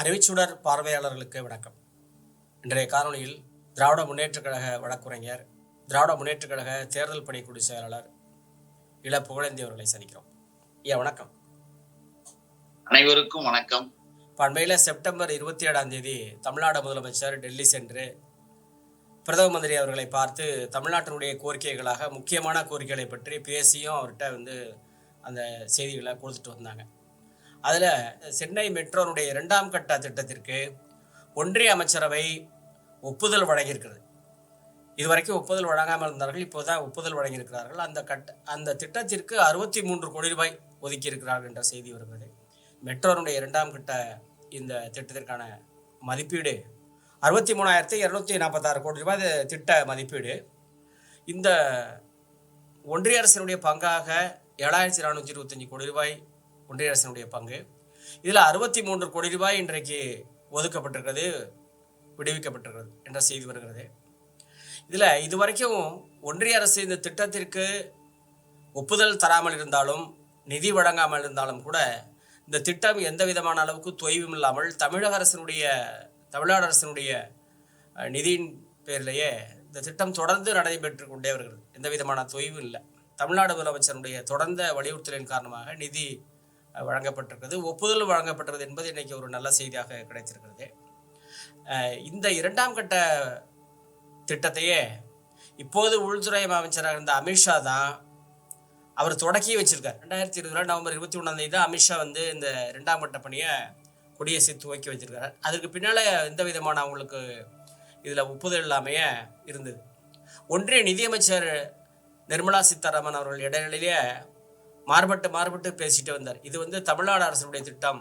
அறிவிச்சுடர் பார்வையாளர்களுக்கு வணக்கம். இன்றைய காணொளியில் திராவிட முன்னேற்றக் கழக வழக்குரைஞர் திராவிட முன்னேற்றக் கழக தேர்தல் பணிக்குழு செயலாளர் இள புகழேந்தி அவர்களை சந்திக்கிறோம். ஐயா வணக்கம். அனைவருக்கும் வணக்கம். பண்பையில் செப்டம்பர் இருபத்தி ஏழாம் தேதி தமிழ்நாடு முதலமைச்சர் டெல்லி சென்று பிரதம மந்திரி அவர்களை பார்த்து தமிழ்நாட்டினுடைய கோரிக்கைகளாக முக்கியமான கோரிக்கைகளை பற்றி பேசியும் அவர்கிட்ட வந்து அந்த செய்திகளை கொடுத்துட்டு வந்தாங்க. அதில் சென்னை மெட்ரோனுடைய இரண்டாம் கட்ட திட்டத்திற்கு ஒன்றிய அமைச்சரவை ஒப்புதல் வழங்கியிருக்கிறது. இதுவரைக்கும் ஒப்புதல் வழங்காமல் இருந்தார்கள் இப்போதான் ஒப்புதல் வழங்கியிருக்கிறார்கள். அந்த கட்ட அந்த திட்டத்திற்கு அறுபத்தி மூன்று கோடி ரூபாய் ஒதுக்கியிருக்கிறார்கள் என்ற செய்தி வருகிறது. மெட்ரோனுடைய இரண்டாம் கட்ட இந்த திட்டத்திற்கான மதிப்பீடு அறுபத்தி மூணாயிரத்தி இரநூத்தி நாற்பத்தாறு கோடி ரூபாய். திட்ட மதிப்பீடு. இந்த ஒன்றிய அரசினுடைய பங்காக ஏழாயிரத்தி நானூற்றி இருபத்தஞ்சி கோடி ரூபாய் ஒன்றிய அரசினுடைய பங்கு. இதில் அறுபத்தி மூன்று கோடி ரூபாய் இன்றைக்கு ஒதுக்கப்பட்டிருக்கிறது விடுவிக்கப்பட்டிருக்கிறது என்ற செய்தி வருகிறது. இதில் இதுவரைக்கும் ஒன்றிய அரசு இந்த திட்டத்திற்கு ஒப்புதல் தராமல் இருந்தாலும் நிதி வழங்காமல் இருந்தாலும் கூட இந்த திட்டம் எந்த விதமான அளவுக்கு தொய்வும் இல்லாமல் தமிழக அரசினுடைய தமிழ்நாடு அரசினுடைய நிதியின் பேரிலேயே இந்த திட்டம் தொடர்ந்து நடைபெற்று கொண்டே வருகிறது. எந்த விதமான தொய்வும் இல்லை. தமிழ்நாடு முதலமைச்சருடைய தொடர்ந்த வலியுறுத்தலின் காரணமாக நிதி வழங்கப்பட்டிருக்கிறது. ஒப்புதல் வழங்கப்பட்டிருக்கிறது என்பது இன்றைக்கி ஒரு நல்ல செய்தியாக கிடைத்திருக்கிறது. இந்த இரண்டாம் கட்ட திட்டத்தையே இப்போது உள்துறை அமைச்சராக இருந்த அமித்ஷா தான் அவர் தொடக்கி வச்சிருக்கார். ரெண்டாயிரத்தி இருபது நவம்பர் இருபத்தி ஒன்றாம் தேதி தான் அமித்ஷா வந்து இந்த ரெண்டாம் கட்ட பணியை கொடியரசு துவக்கி வச்சிருக்கார். அதுக்கு பின்னால் எந்த விதமான அவங்களுக்கு இதில் ஒப்புதல் இல்லாமையே இருந்தது. ஒன்றிய நிதியமைச்சர் நிர்மலா சீதாராமன் அவர்கள் இடைநிலையிலேயே மாறுபட்டு மாறுபட்டு பேசிட்டு வந்தார். இது வந்து தமிழ்நாடு அரசுடைய திட்டம்.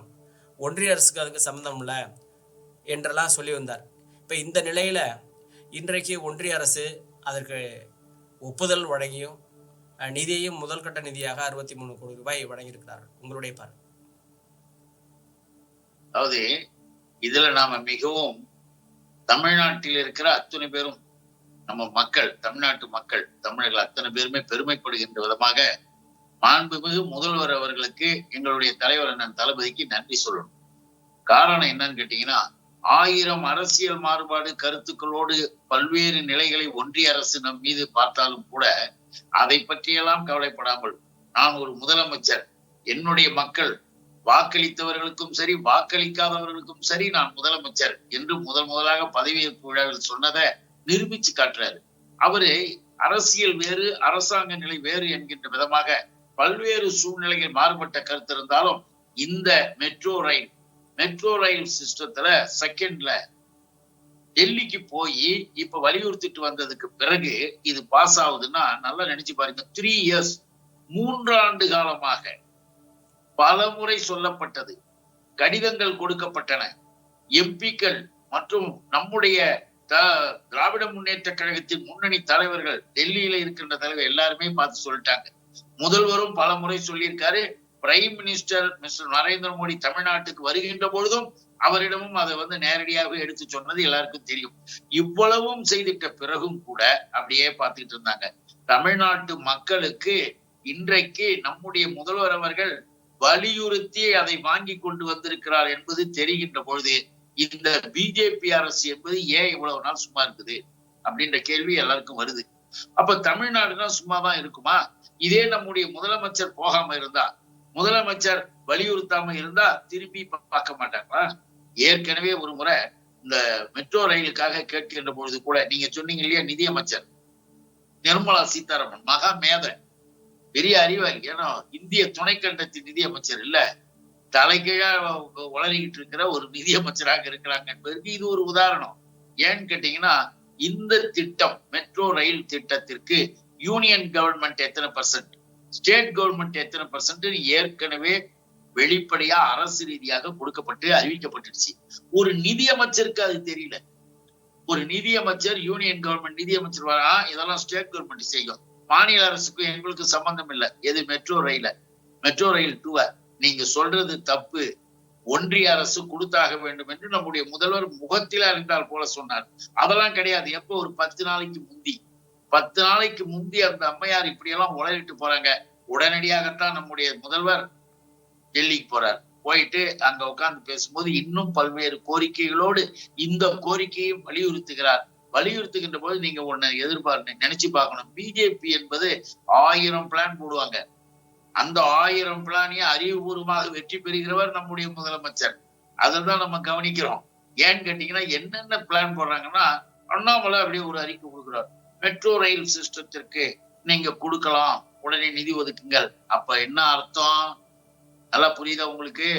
ஒன்றிய அரசுக்கு அதுக்கு சம்மந்தம் இல்லை என்றெல்லாம் சொல்லி வந்தார். இப்போ இந்த நிலையில் இன்றைக்கு ஒன்றிய அரசு அதற்கு ஒப்புதல் வழங்கியும் நிதியையும் முதல் கட்ட நிதியாக அறுபத்தி மூணு கோடி ரூபாய் வழங்கியிருக்கிறார்கள். உங்களுடைய பார்வை? அதாவது இதுல நாம மிகவும் தமிழ்நாட்டில் இருக்கிற அத்தனை பேரும் நம்ம மக்கள் தமிழ்நாட்டு மக்கள் தமிழர்கள் அத்தனை பேருமே பெருமைப்படுகின்ற விதமாக மாண்புமிகு முதல்வர் அவர்களுக்கு எங்களுடைய தலைவர் அண்ணன் தளபதிக்கு நன்றி சொல்லணும். காரணம் என்னன்னு கேட்டீங்கன்னா ஆயிரம் அரசியல் மாறுபாடு கருத்துக்களோடு பல்வேறு நிலைகளை ஒன்றிய அரசு நம் மீது பார்த்தாலும் கூட அதை பற்றியெல்லாம் கவலைப்படாமல் நான் ஒரு முதலமைச்சர். என்னுடைய மக்கள் வாக்களித்தவர்களுக்கும் சரி வாக்களிக்காதவர்களுக்கும் சரி நான் முதலமைச்சர் என்று முதல் முதலாக பதவியேற்பு விழாவில் சொன்னதை நிரூபிச்சு காட்டுறாரு. அவரு அரசியல் வேறு அரசாங்க நிலை வேறு என்கின்ற விதமாக பல்வேறு சூழ்நிலைகள் மாறுபட்ட கருத்து இருந்தாலும் இந்த மெட்ரோ ரயில் மெட்ரோ ரயில் சிஸ்டத்துல செகண்ட்ல டெல்லிக்கு போய் இப்ப வலியுறுத்திட்டு வந்ததுக்கு பிறகு இது பாஸ் ஆகுதுன்னா நல்லா நினைச்சு பாருங்க. த்ரீ இயர்ஸ் மூன்றாண்டு காலமாக பலமுறை சொல்லப்பட்டது. கடிதங்கள் கொடுக்கப்பட்டன. எம்பிக்கள் மற்றும் நம்முடைய திராவிட முன்னேற்ற கழகத்தின் முன்னணி தலைவர்கள் டெல்லியில இருக்கின்ற தலைவர் எல்லாருமே பார்த்து சொல்லிட்டாங்க. முதல்வரும் பல முறை சொல்லியிருக்காரு prime minister mister Narendra Modi தமிழ்நாட்டுக்கு வருகின்ற பொழுதும் அவரிடமும் அதை வந்து நேரடியாக எடுத்து சொன்னது எல்லாருக்கும் தெரியும். இவ்வளவும் செய்திட்ட பிறகும் கூட அப்படியே பார்த்துட்டு இருந்தாங்க. தமிழ்நாட்டு மக்களுக்கு இன்றைக்கு நம்முடைய முதல்வர் அவர்கள் வலியுறுத்தி அதை வாங்கி கொண்டு வந்திருக்கிறார் என்பது தெரிகின்ற பொழுது இந்த பிஜேபி அரசு என்பது ஏன் இவ்வளவு நாள் சும்மா இருக்குது? அப்படின்ற கேள்வி எல்லாருக்கும் வருது. அப்ப தமிழ்நாடுனா சும்மா தான் இருக்குமா? இதே நம்முடைய முதலமைச்சர் போகாம இருந்தா முதலமைச்சர் வலியுறுத்தாம இருந்தா திரும்பி பார்க்க மாட்டாங்களா? ஏற்கனவே ஒரு முறை இந்த மெட்ரோ ரயிலுக்காக கேட்கின்ற பொழுது கூட நீங்க சொன்னீங்க இல்லையா நிதியமைச்சர் நிர்மலா சீதாராமன் மகா மேதை பெரிய அறிவாளி. ஏன்னா இந்திய துணைக்கண்டத்தின் நிதியமைச்சர் இல்ல. தலைகீழா வளரிக்கிட்டு இருக்கிற ஒரு நிதியமைச்சராக இருக்கிறாங்க. என்பதற்கு இது ஒரு உதாரணம். ஏன்னு கேட்டீங்கன்னா இந்த திட்டம் மெட்ரோ ரயில் திட்டத்திற்கு யூனியன் கவர்மெண்ட் எத்தனை பர்சன்ட் ஸ்டேட் கவர்மெண்ட் எத்தனை பர்சன்ட் ஏற்கனவே வெளிப்படையா அரசு ரீதியாக கொடுக்கப்பட்டு அறிவிக்கப்பட்டுடுச்சு. ஒரு நிதியமைச்சருக்கு அது தெரியல. ஒரு நிதியமைச்சர் யூனியன் கவர்மெண்ட் நிதியமைச்சர் வரா இதெல்லாம் ஸ்டேட் கவர்மெண்ட் செய்யும். மாநில அரசுக்கும் எங்களுக்கு சம்பந்தம் இல்லை. எது மெட்ரோ ரயில மெட்ரோ ரயில் டூவை நீங்க சொல்றது தப்பு. ஒன்றிய அரசு கொடுத்தாக வேண்டும் என்று நம்முடைய முதல்வர் முகத்தில் அறிந்தால் போல சொன்னார். அதெல்லாம் கிடையாது. எப்போ? ஒரு பத்து நாளைக்கு முந்தி. பத்து நாளைக்கு முந்தி அந்த அம்மையார் இப்படியெல்லாம் உளறிட்டு போறாங்க. உடனடியாகத்தான் நம்முடைய முதல்வர் டெல்லிக்கு போறார். போயிட்டு அங்க உட்கார்ந்து பேசும்போது இன்னும் பல்வேறு கோரிக்கைகளோடு இந்த கோரிக்கையும் வலியுறுத்துகிறார். வலியுறுத்துகின்ற போது நீங்க ஒன்னு எதிர்பார்க்க நினைச்சு பார்க்கணும். பிஜேபி என்பது ஆயிரம் பிளான் போடுவாங்க. அந்த ஆயிரம் பிளானையும் அறிவுபூர்வமாக வெற்றி பெறுகிறவர் நம்முடைய முதலமைச்சர். தான் நம்ம கவனிக்கிறோம். ஏன்னு கேட்டீங்கன்னா என்னென்ன பிளான் போடுறாங்கன்னா அண்ணாமலை அப்படியே ஒரு அறிக்கை கொடுக்குறார். மெட்ரோ ரயில் சிஸ்டத்திற்கு நீங்க கொடுக்கலாம் உடனே நிதி ஒதுக்குங்கள். அப்ப என்ன அர்த்தம்? நல்லா புரியுதா உங்களுக்கு?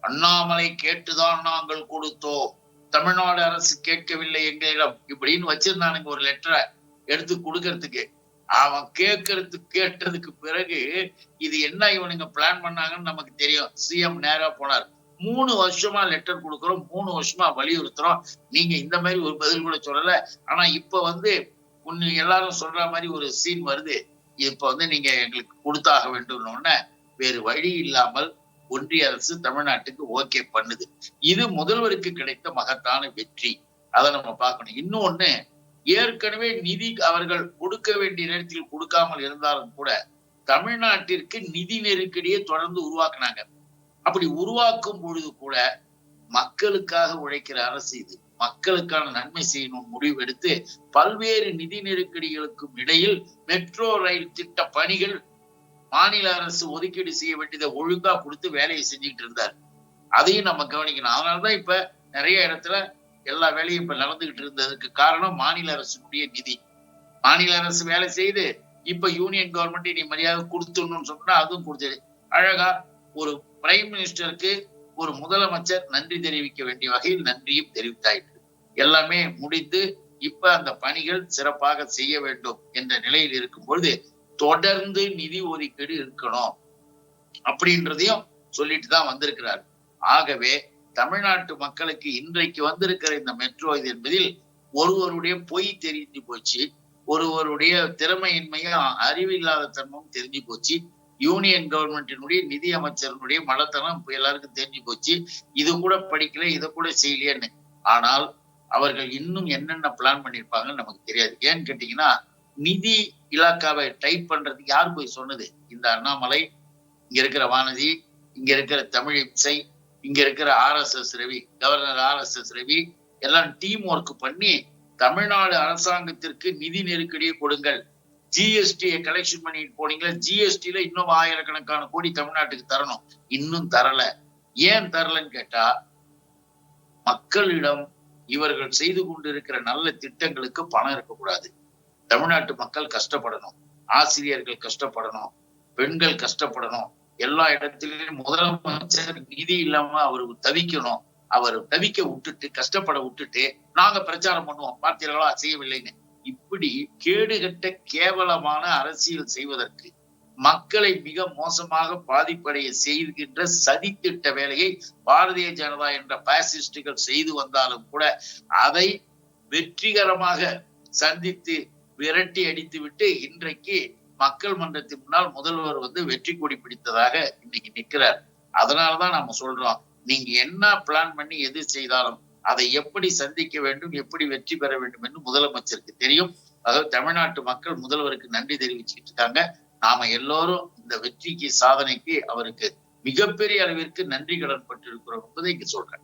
அண்ணாமலை கேட்டுதான் நாங்கள் கொடுத்தோம். தமிழ்நாடு அரசு கேட்கவில்லை எங்களிடம். இப்படின்னு வச்சிருந்தானுங்க ஒரு லெட்டரை எடுத்து கொடுக்கறதுக்கு. அவன் கேட்கறது கேட்டதுக்கு பிறகு இது என்ன இவனுங்க பிளான் பண்ணாங்கன்னு நமக்கு தெரியும். சிஎம் நேரா போனார். மூணு வருஷமா லெட்டர் கொடுக்குறோம் மூணு வருஷமா வலியுறுத்துறோம். நீங்க இந்த மாதிரி ஒரு பதில் கூட சொல்லல. ஆனா இப்ப வந்து ஒண்ணு எல்லாரும் சொல்ற மாதிரி ஒரு சீன் வருது. இப்ப வந்து நீங்க எங்களுக்கு கொடுத்தாக வேண்டும் வேறு வழி இல்லாமல் ஒன்றிய அரசு தமிழ்நாட்டுக்கு ஓகே பண்ணுது. இது முதல்வருக்கு கிடைத்த மகத்தான வெற்றி. அதை நம்ம பார்க்கணும். இன்னொன்னு ஏற்கனவே நிதி அவர்கள் கொடுக்க வேண்டிய நேரத்தில் கொடுக்காமல் இருந்தாலும் கூட தமிழ்நாட்டிற்கு நிதி நெருக்கடியை தொடர்ந்து உருவாக்குனாங்க. அப்படி உருவாக்கும் பொழுது கூட மக்களுக்காக உழைக்கிற அரசு இது. மக்களுக்கான நன்மை செய்யணும் முடிவெடுத்து பல்வேறு நிதி நெருக்கடிகளுக்கும் இடையில் மெட்ரோ ரயில் திட்ட பணிகள் மாநில அரசு ஒதுக்கீடு செய்ய வேண்டியதை ஒழுங்கா கொடுத்து வேலையை செஞ்சுக்கிட்டு இருந்தார். அதையும் நம்ம கவனிக்கணும். அதனாலதான் இப்ப நிறைய இடத்துல எல்லா வேலையும் இப்ப நடந்துகிட்டு இருந்ததுக்கு காரணம் மாநில அரசுடைய நிதி. மாநில அரசு வேலை செய்து இப்ப யூனியன் கவர்மெண்ட் நீ மரியாதை கொடுத்துடணும்னு சொன்னா அதுவும் கொடுத்தது. அழகா ஒரு பிரைம் மினிஸ்டருக்கு ஒரு முதலமைச்சர் நன்றி தெரிவிக்க வேண்டிய வகையில் நன்றியும் தெரிவித்தாயிற்று எல்லாமே முடிந்து இப்ப அந்த பணிகள் சிறப்பாக செய்ய வேண்டும் என்ற நிலையில் இருக்கும் பொழுது தொடர்ந்து நிதி ஒதுக்கீடு இருக்கணும். அப்படின்றதையும் சொல்லிட்டு தான் வந்திருக்கிறார். ஆகவே தமிழ்நாட்டு மக்களுக்கு இன்றைக்கு வந்திருக்கிற இந்த மெட்ரோ இது என்பதில் ஒருவருடைய பொய் தெரிஞ்சு போச்சு ஒருவருடைய திறமையின்மையும் அறிவில்லாத தன்மையும் தெரிஞ்சு போச்சு யூனியன் கவர்மெண்டினுடைய நிதி அமைச்சரனுடைய மலத்தனம் எல்லாருக்கும் தெரிஞ்சு போச்சு இது கூட படிக்கல இதை கூட செய்யலையேன்னு. ஆனால் அவர்கள் இன்னும் என்னென்ன பிளான் பண்ணிருப்பாங்கன்னு நமக்கு தெரியாது. ஏன்னு கேட்டீங்கன்னா நிதி இலாக்காவை டைப் பண்றதுக்கு யார் போய் சொன்னது? இந்த அண்ணாமலை இங்க இருக்கிற வானதி இங்க இருக்கிற தமிழ் இசை இங்க இருக்கிற R S S Ravi governor R S S Ravi எல்லாம் டீம் ஒர்க் பண்ணி தமிழ்நாடு அரசாங்கத்திற்கு நிதி நெருக்கடியை கொடுங்கள். ஜிஎஸ்டியை கலெக்ஷன் பண்ணிட்டு போனீங்களா ஜிஎஸ்டில இன்னும் ஆயிரக்கணக்கான கோடி தமிழ்நாட்டுக்கு தரணும். இன்னும் தரல. ஏன் தரலன்னு கேட்டா மக்களிடம் இவர்கள் செய்து கொண்டிருக்கிற நல்ல திட்டங்களுக்கு பணம் இருக்கக்கூடாது. தமிழ்நாட்டு மக்கள் கஷ்டப்படணும். ஆசிரியர்கள் கஷ்டப்படணும். பெண்கள் கஷ்டப்படணும். எல்லா இடத்திலும் முதலமைச்சர் நிதி இல்லாம அவர் தவிக்கணும். அவர் தவிக்க விட்டுட்டு கஷ்டப்பட விட்டுட்டு நாங்க பிரச்சாரம் பண்ணுவோம். பார்த்தீர்களா? செய்யவில்லைன்னு. இப்படி கேடுகட்ட கேவலமான அரசியல் செய்வதற்கு மக்களை மிக மோசமாக பாதிப்படைய செய்கின்ற சதித்திட்ட வேலையை பாரதிய ஜனதா என்ற பாசிஸ்டுகள் செய்து வந்தாலும் கூட அதை வெற்றிகரமாக சந்தித்து விரட்டி அடித்து விட்டு இன்றைக்கு மக்கள் மன்றத்தின் முன்னால் முதல்வர் வந்து வெற்றி கொடி பிடித்ததாக இன்னைக்கு நிற்கிறார் அதனாலதான் நம்ம சொல்றோம் நீங்க என்ன பிளான் பண்ணி எது செய்தாலும் அதை எப்படி சந்திக்க வேண்டும் எப்படி வெற்றி பெற வேண்டும் என்று முதலமைச்சருக்கு தெரியும். அதாவது தமிழ்நாட்டு மக்கள் முதல்வருக்கு நன்றி தெரிவிச்சுக்கிட்டு இருக்காங்க. நாம எல்லோரும் இந்த வெற்றிக்கு சாதனைக்கு அவருக்கு மிகப்பெரிய அளவிற்கு நன்றி கடன் பட்டிருக்கிறோம் என்பதை இங்க சொல்றேன்.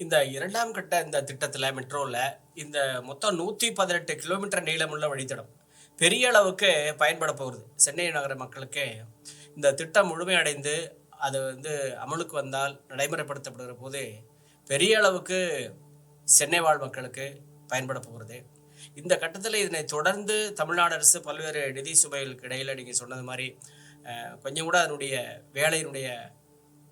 இந்த இரண்டாம் கட்ட இந்த திட்டத்துல மெட்ரோல இந்த மொத்தம் நூத்தி பதினெட்டு கிலோமீட்டர் நீளமுள்ள வழித்தடம். பெரிய அளவுக்கு பயன்பட போகிறது சென்னை நகர மக்களுக்கு இந்த திட்டம் முழுமையடைந்து அது வந்து அமலுக்கு வந்தால் நடைமுறைப்படுத்தப்படுகிற போது பெரிய அளவுக்கு சென்னை வாழ் மக்களுக்கு பயன்பட போகிறது. இந்த கட்டத்தில் இதனை தொடர்ந்து தமிழ்நாடு அரசு பல்வேறு நிதி சுமைகளுக்கு இடையில் நீங்கள் சொன்னது மாதிரி கொஞ்சம் கூட அதனுடைய வேலையினுடைய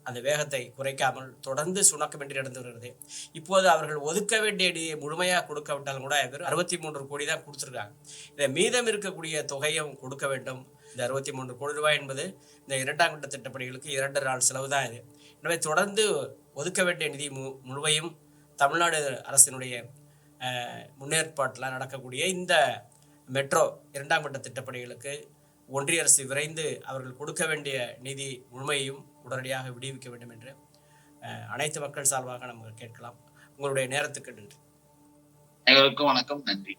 அந்த வேகத்தை குறைக்காமல் தொடர்ந்து சுணக்கமின்றி நடந்து வருகிறது. இப்போது அவர்கள் ஒதுக்க வேண்டிய நிதியை முழுமையாக கொடுக்கவிட்டாலும் கூட வெறும் அறுபத்தி மூன்று கோடி தான் கொடுத்துருக்காங்க. இதை மீதம் இருக்கக்கூடிய தொகையும் கொடுக்க வேண்டும். இந்த அறுபத்தி மூன்று கோடி ரூபாய் என்பது இந்த இரண்டாம் கட்ட திட்டப்பணிகளுக்கு இரண்டு நாள் செலவு தான் இது. எனவே தொடர்ந்து ஒதுக்க வேண்டிய நிதி மு முழுமையும் தமிழ்நாடு அரசினுடைய முன்னேற்பாட்டில் நடக்கக்கூடிய இந்த மெட்ரோ இரண்டாம் கட்ட திட்டப்பணிகளுக்கு ஒன்றிய அரசு விரைந்து அவர்கள் கொடுக்க வேண்டிய நிதி முழுமையையும் உடனடியாக விடுவிக்க வேண்டும் என்று அஹ், அனைத்து மக்கள் சார்பாக நம்ம கேட்கலாம். உங்களுடைய நேரத்துக்கு நன்றி. அனைவருக்கும் வணக்கம். நன்றி.